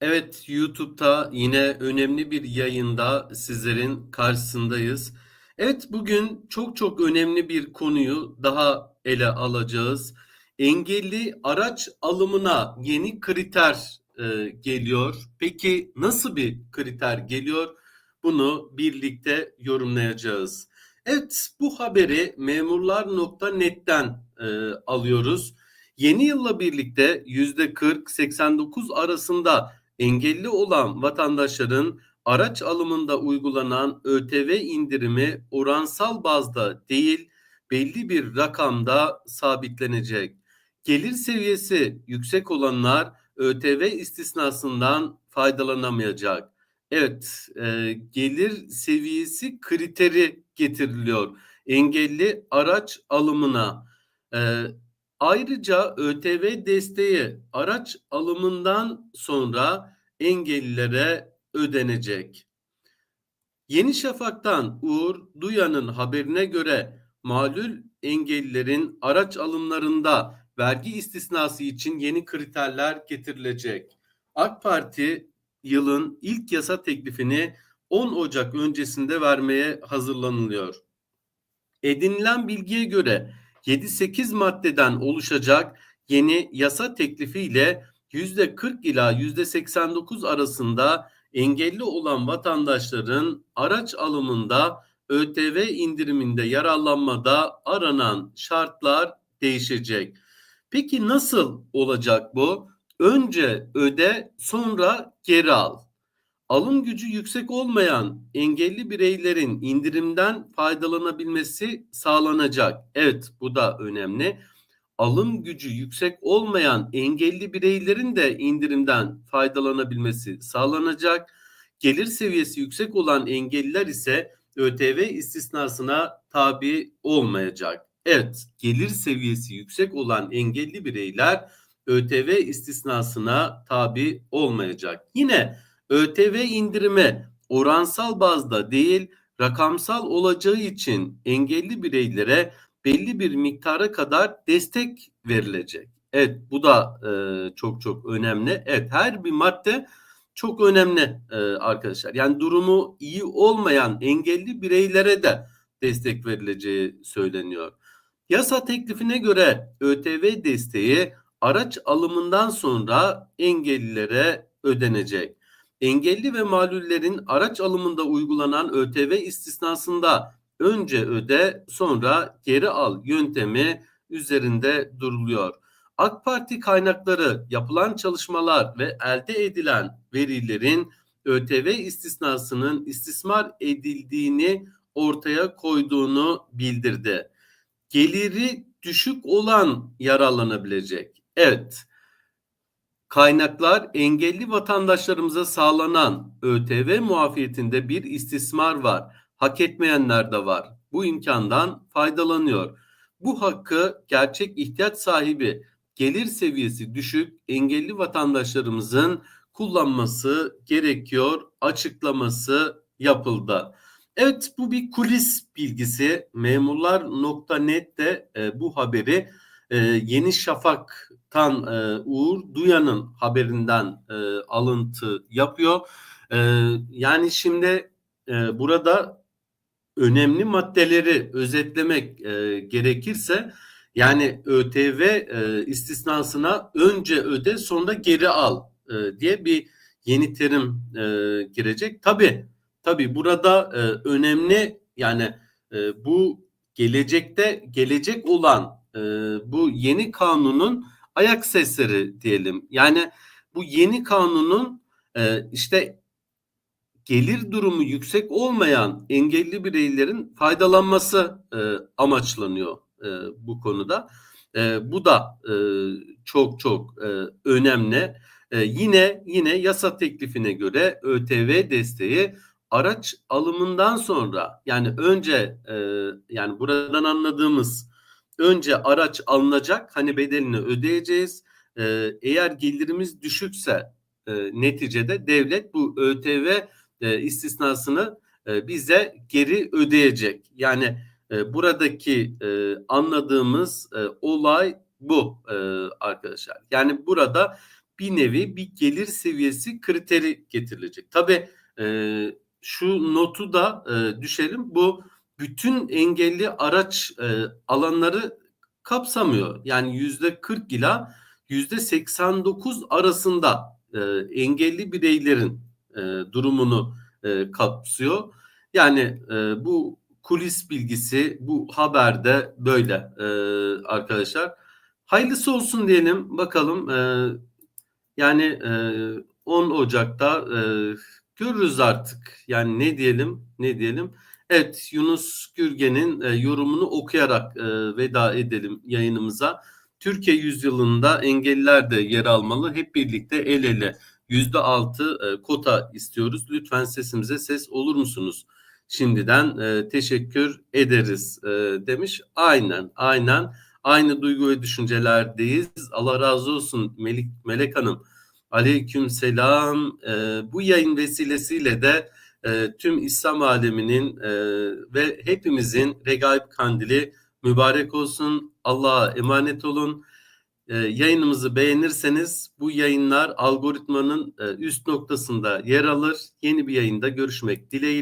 Evet, YouTube'da yine önemli bir yayında sizlerin karşısındayız. Evet, bugün çok çok önemli bir konuyu daha ele alacağız. Engelli araç alımına yeni kriter e, geliyor. Peki nasıl bir kriter geliyor? Bunu birlikte yorumlayacağız. Evet, bu haberi memurlar.net'ten e, alıyoruz. Yeni yılla birlikte %40-89 arasında engelli olan vatandaşların araç alımında uygulanan ÖTV indirimi oransal bazda değil belli bir rakamda sabitlenecek. Gelir seviyesi yüksek olanlar ÖTV istisnasından faydalanamayacak. Evet, e, gelir seviyesi kriteri getiriliyor engelli araç alımına. E, Ayrıca ÖTV desteği araç alımından sonra engellilere ödenecek. Yeni Şafak'tan Uğur Duyan'ın haberine göre malul engellilerin araç alımlarında vergi istisnası için yeni kriterler getirilecek. AK Parti yılın ilk yasa teklifini 10 Ocak öncesinde vermeye hazırlanılıyor. Edinilen bilgiye göre 7-8 maddeden oluşacak yeni yasa teklifiyle %40 ila %89 arasında engelli olan vatandaşların araç alımında ÖTV indiriminde yararlanmada aranan şartlar değişecek. Peki nasıl olacak bu? Önce öde, sonra geri al alım gücü yüksek olmayan engelli bireylerin indirimden faydalanabilmesi sağlanacak. Evet bu da önemli. Alım gücü yüksek olmayan engelli bireylerin de indirimden faydalanabilmesi sağlanacak. Gelir seviyesi yüksek olan engelliler ise ÖTV istisnasına tabi olmayacak. Evet, gelir seviyesi yüksek olan engelli bireyler ÖTV istisnasına tabi olmayacak. Yine ÖTV indirimi oransal bazda değil rakamsal olacağı için engelli bireylere belli bir miktara kadar destek verilecek. Evet bu da e, çok çok önemli. Evet her bir madde çok önemli e, arkadaşlar. Yani durumu iyi olmayan engelli bireylere de destek verileceği söyleniyor. Yasa teklifine göre ÖTV desteği araç alımından sonra engellilere ödenecek engelli ve malullerin araç alımında uygulanan ÖTV istisnasında önce öde sonra geri al yöntemi üzerinde duruluyor. AK Parti kaynakları yapılan çalışmalar ve elde edilen verilerin ÖTV istisnasının istismar edildiğini ortaya koyduğunu bildirdi. Geliri düşük olan yararlanabilecek. Evet Kaynaklar engelli vatandaşlarımıza sağlanan ÖTV muafiyetinde bir istismar var. Hak etmeyenler de var. Bu imkandan faydalanıyor. Bu hakkı gerçek ihtiyaç sahibi, gelir seviyesi düşük engelli vatandaşlarımızın kullanması gerekiyor açıklaması yapıldı. Evet bu bir kulis bilgisi. Memurlar.net de e, bu haberi e, Yeni Şafak'tan e, Uğur Duyan'ın haberinden e, alıntı yapıyor. E, yani şimdi e, burada önemli maddeleri özetlemek e, gerekirse yani ÖTV e, istisnasına önce öde sonra geri al e, diye bir yeni terim e, girecek. Tabi tabi burada e, önemli yani e, bu gelecekte gelecek olan e, bu yeni kanunun ayak sesleri diyelim. Yani bu yeni kanunun e, işte gelir durumu yüksek olmayan engelli bireylerin faydalanması e, amaçlanıyor e, bu konuda. E, bu da e, çok çok e, önemli. E, yine yine yasa teklifine göre ÖTV desteği araç alımından sonra yani önce e, yani buradan anladığımız önce araç alınacak hani bedelini ödeyeceğiz. Ee, eğer gelirimiz düşükse e, neticede devlet bu ÖTV e, istisnasını e, bize geri ödeyecek. Yani e, buradaki e, anladığımız e, olay bu e, arkadaşlar. Yani burada bir nevi bir gelir seviyesi kriteri getirilecek. Tabii e, şu notu da e, düşelim. Bu bütün engelli araç e, alanları kapsamıyor. Yani yüzde 40 ila yüzde 89 arasında e, engelli bireylerin e, durumunu e, kapsıyor. Yani e, bu kulis bilgisi bu haberde böyle e, arkadaşlar. Hayırlısı olsun diyelim bakalım. E, yani e, 10 Ocak'ta e, görürüz artık. Yani ne diyelim ne diyelim. Evet Yunus Gürgen'in e, yorumunu okuyarak e, veda edelim yayınımıza. Türkiye yüzyılında engelliler de yer almalı. Hep birlikte el ele yüzde altı e, kota istiyoruz. Lütfen sesimize ses olur musunuz? Şimdiden e, teşekkür ederiz e, demiş. Aynen aynen aynı duygu ve düşüncelerdeyiz. Allah razı olsun Melik, Melek Hanım. Aleyküm selam. E, bu yayın vesilesiyle de e, tüm İslam aleminin e, ve hepimizin regaib kandili mübarek olsun. Allah'a emanet olun. E, yayınımızı beğenirseniz bu yayınlar algoritmanın e, üst noktasında yer alır. Yeni bir yayında görüşmek dileğiyle.